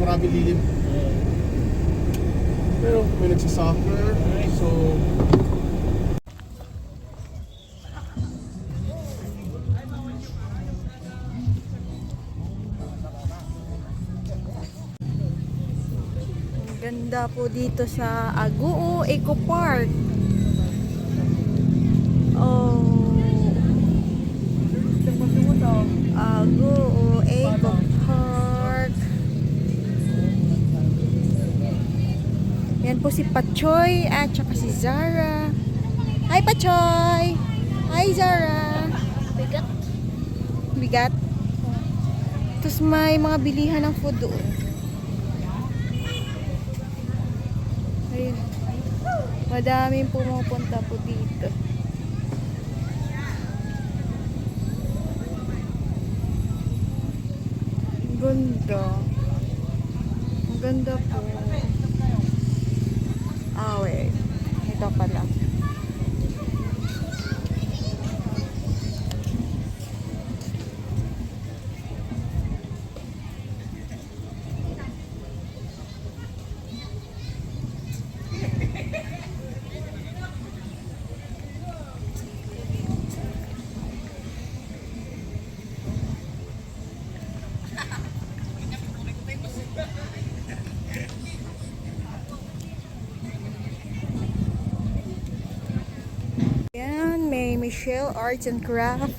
marami lilim. Pero may nagsasuffer. So, ganda po dito sa Aguo Eco Park. Oh. Pachoy at saka si Zara. Hi, Pachoy! Hi, Zara! Bigat. Bigat? Tapos may mga bilihan ng food doon. Ayun. Madaming pumupunta po dito. Ang Ganda. Ang ganda po. Ah, wait. Ito pala. Michelle Arts and Craft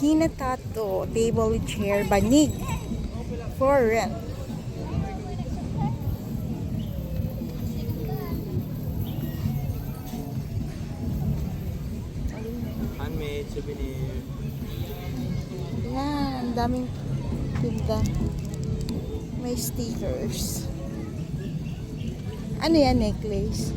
Hinatato Table Chair Banig for rent. Handmade souvenir. Yan, daming pinda. May stickers. Ano yan, necklace?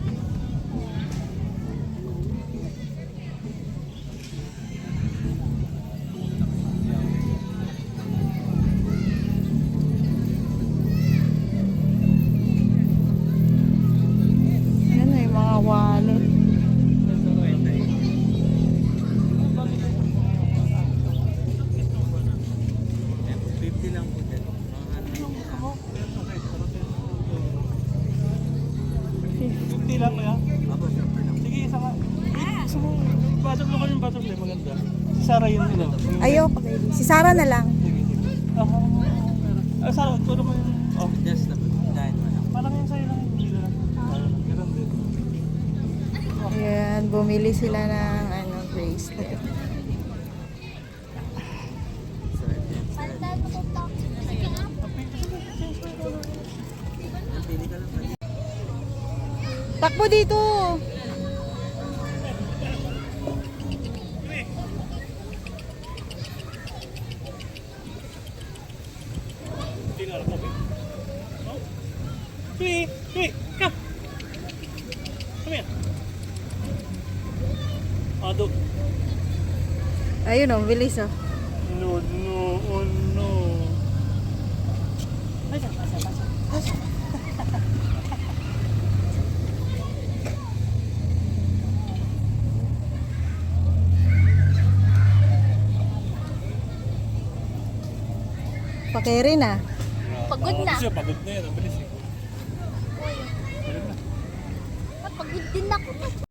Na lang. Sige. Ah, Sarah, ito naman yung... Oh, po. Dahil mo lang. parang yung sa'yo lang yung hindi lang. Ganun din. Ayan, bumili sila ng ano, bracelet. Takbo dito! Hindi na alam mo. Oh. Chui, chui, come. Come here. Ado. Ayun o, bilis oh. No, no, oh no. Asa, asa, asa. Asa. Pakere na. Pagod na. Siya, pagod na yan. Ang bilis eh. Pagod na. Pagod din ako.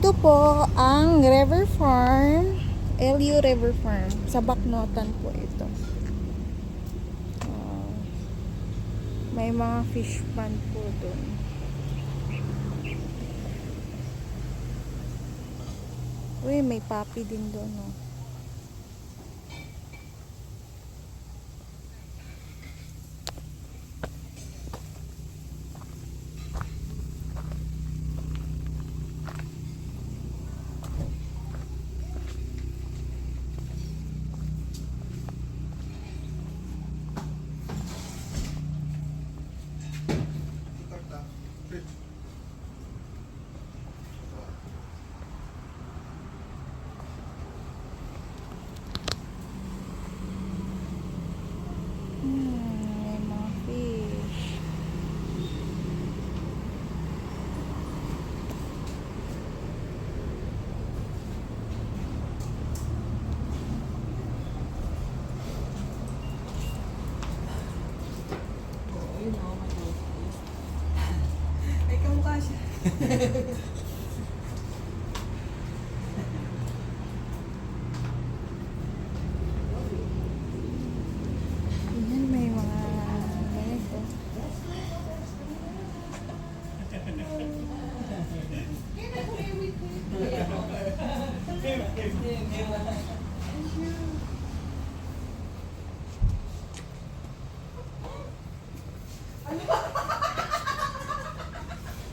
Ito po ang River Farm. LU River Farm. Sa Baknotan po ito. Ah, may mga fish pond po doon. Uy, may papi din doon, oh. Hmm, may mga fish. Ayan, may mga ganito.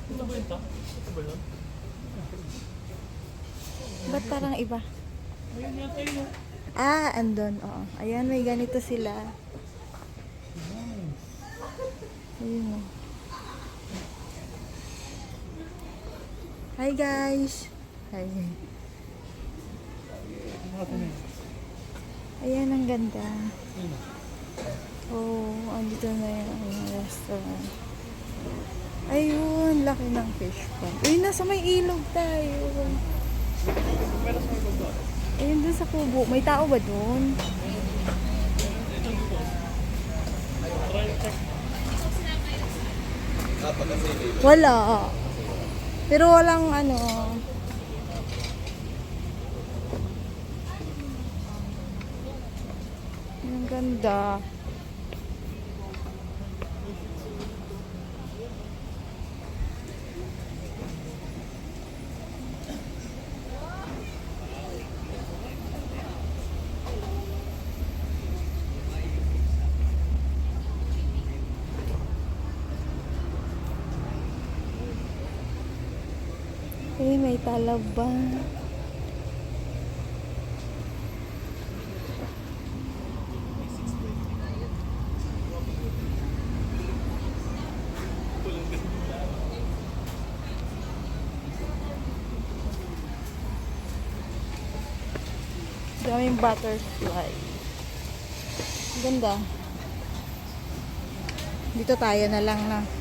Ito ba yun ta? Ito ba yun? Ba't parang iba? Ah, andun. Oo. Ayan, may ganito sila. Ayun o. Hi guys! Hi. Ayan, ang ganda. Oh, andito na yung restaurant. Ayun, laki ng fish pond. Uy, nasa may ilog tayo. Ayun dun sa kubo. May tao ba dun? Wala. Pero walang ano. Ang ganda. Ay, may talaba. Daming butterfly. Ganda. Dito tayo na lang na.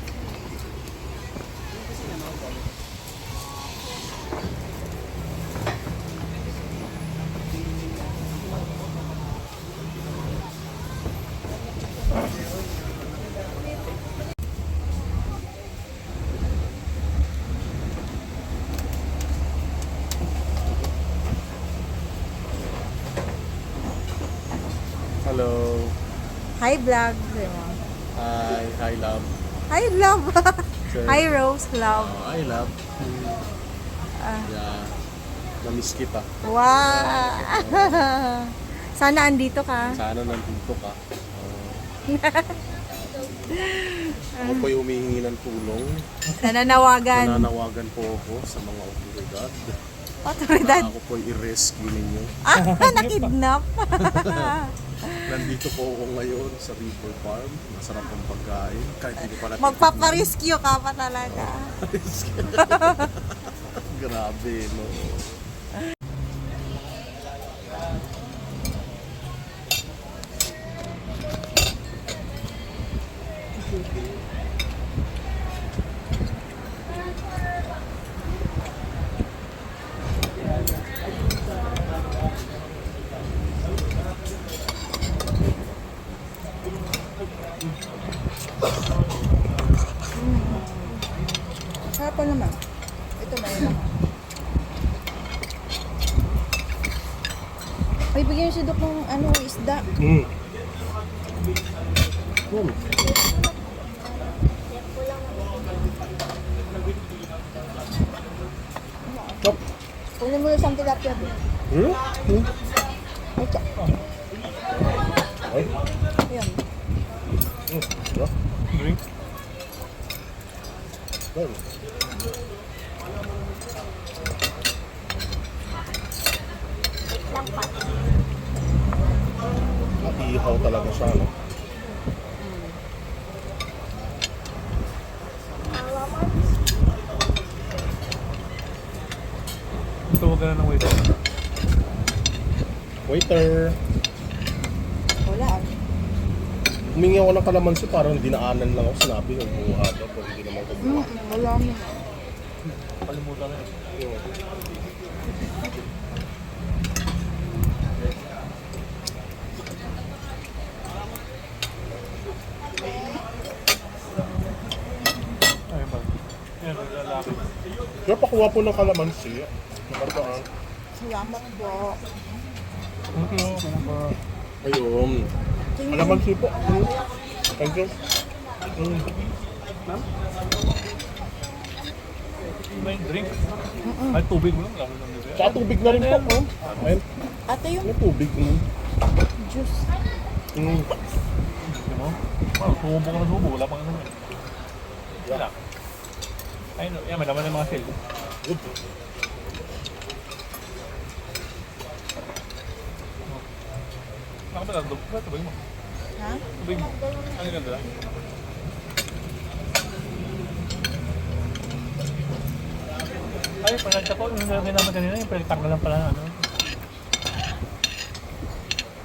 Hello. Hi vlog. Hi. Hi, love. Hi love. Sir. Hi Rose love. Oh, hi, love. Ah. Yeah. Namiss kita. Wow. Sana andito ka. Sana nandito ka. Oh. ako po'y humihingi ng tulong. Nananawagan. Nananawagan po ako sa mga otoridad. Otoridad. Ako po'y i-rescue ninyo. Ah, nakidnap. Nandito po ako ngayon sa River Farm. Masarap ang pagkain. Kahit hindi ko pala Magpaparescue ka pa talaga. Grabe, no? Pa naman. Ito may lang. Ay, bigyan si Dok ng ano, isda. Mm. Mm. Stop. Kunin mo isang tilapia. Hmm? Hmm? Ay. Ayan. Hmm. Sarap. Drink. Yan. Iihaw talaga siya, no? Tuwag ka na ng waiter. Waiter! Wala. ah. Humingi ako ng kalamansi parang dinaanan lang ako. Sinabi ng buha daw, pero hindi naman ko buha. Mm, wala mo. Kalimutan na lalaki. Kaya pakuha po ng kalamansi. Nakataan. Salamat po. Thank you. Salamat. Ayun. Kalamansi po. Mm. Thank you. Mm. May drink. Ay, tubig mo lang. Tsaka tubig na rin po. Oh. Ayun. Ate yung May tubig. Mm. juice. Mm. Mo? Oh, sumubo ka na sumubo. Wala pang ano. eh. Wala. Ayun, yan, may laman ng mga sale. Good. Nakapala, tubig tubig mo. Ha? Tubig mo. Ano ganda? Ay, panagta ko, yung nilagay naman kanina, yung pwede lang pala, ano.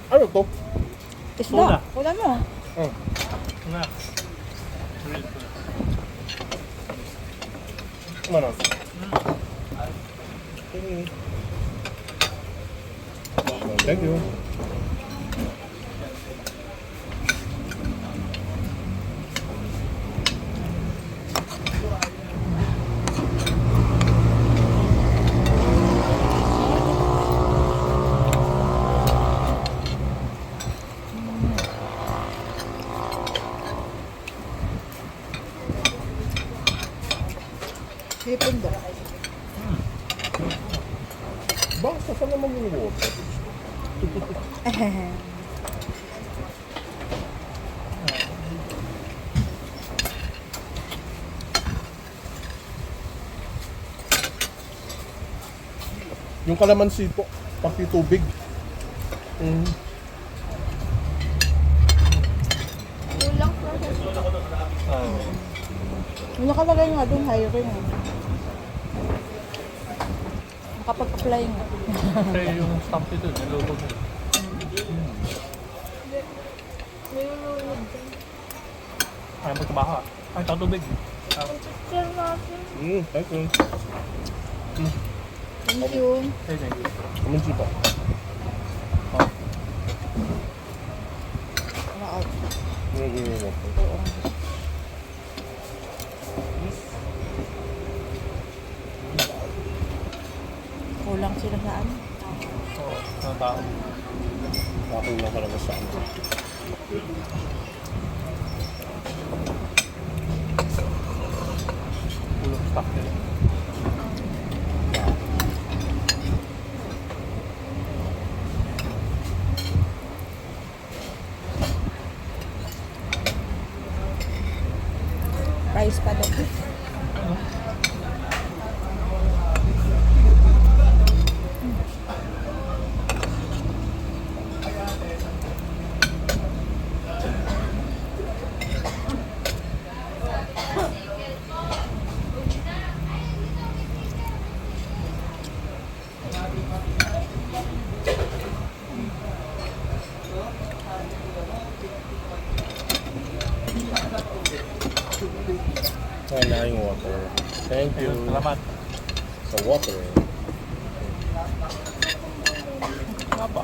Ano to? Isda. Wala mo. Oh. Na. Tuna. Ano? Mm. Thank you. Hipon ba? Basta saan naman yung water? Yung kalamansi po, pati tubig. Mm. Kulang process. Ah. Yung nakalagay nga doon, hiring. Eh. Nakapag-apply nga. Kasi yung stamp ito, nilulog mo. Nilulunod din. Ayaw mo tumaha. Ay, tatubig. Mm, thank you. Thank you. Hey, thank you. Kalamansi pa. Oh. Wow. Mm, mm, mm. Ng tao. Nakakulang ka naman sa ano. Kulang stock nila. Price pa doon. Ayan na yung water. Thank you. Ayun, salamat. Sa water. Nga ba?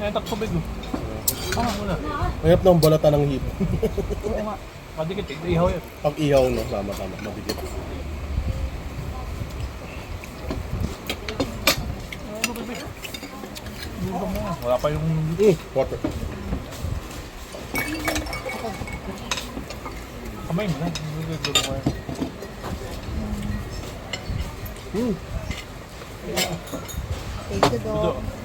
Ngayon, tak tubig oh. Ah, muna. Mahirap na ang balata ng hip. Oo nga. Madikit, eh. Ihaw yan. Pag ihaw, no? Tama, tama. Ano, mo nga. Wala pa yung... Mm, water. Kamay mo na. Lubang mo yan. Mm. Thank you. Dok.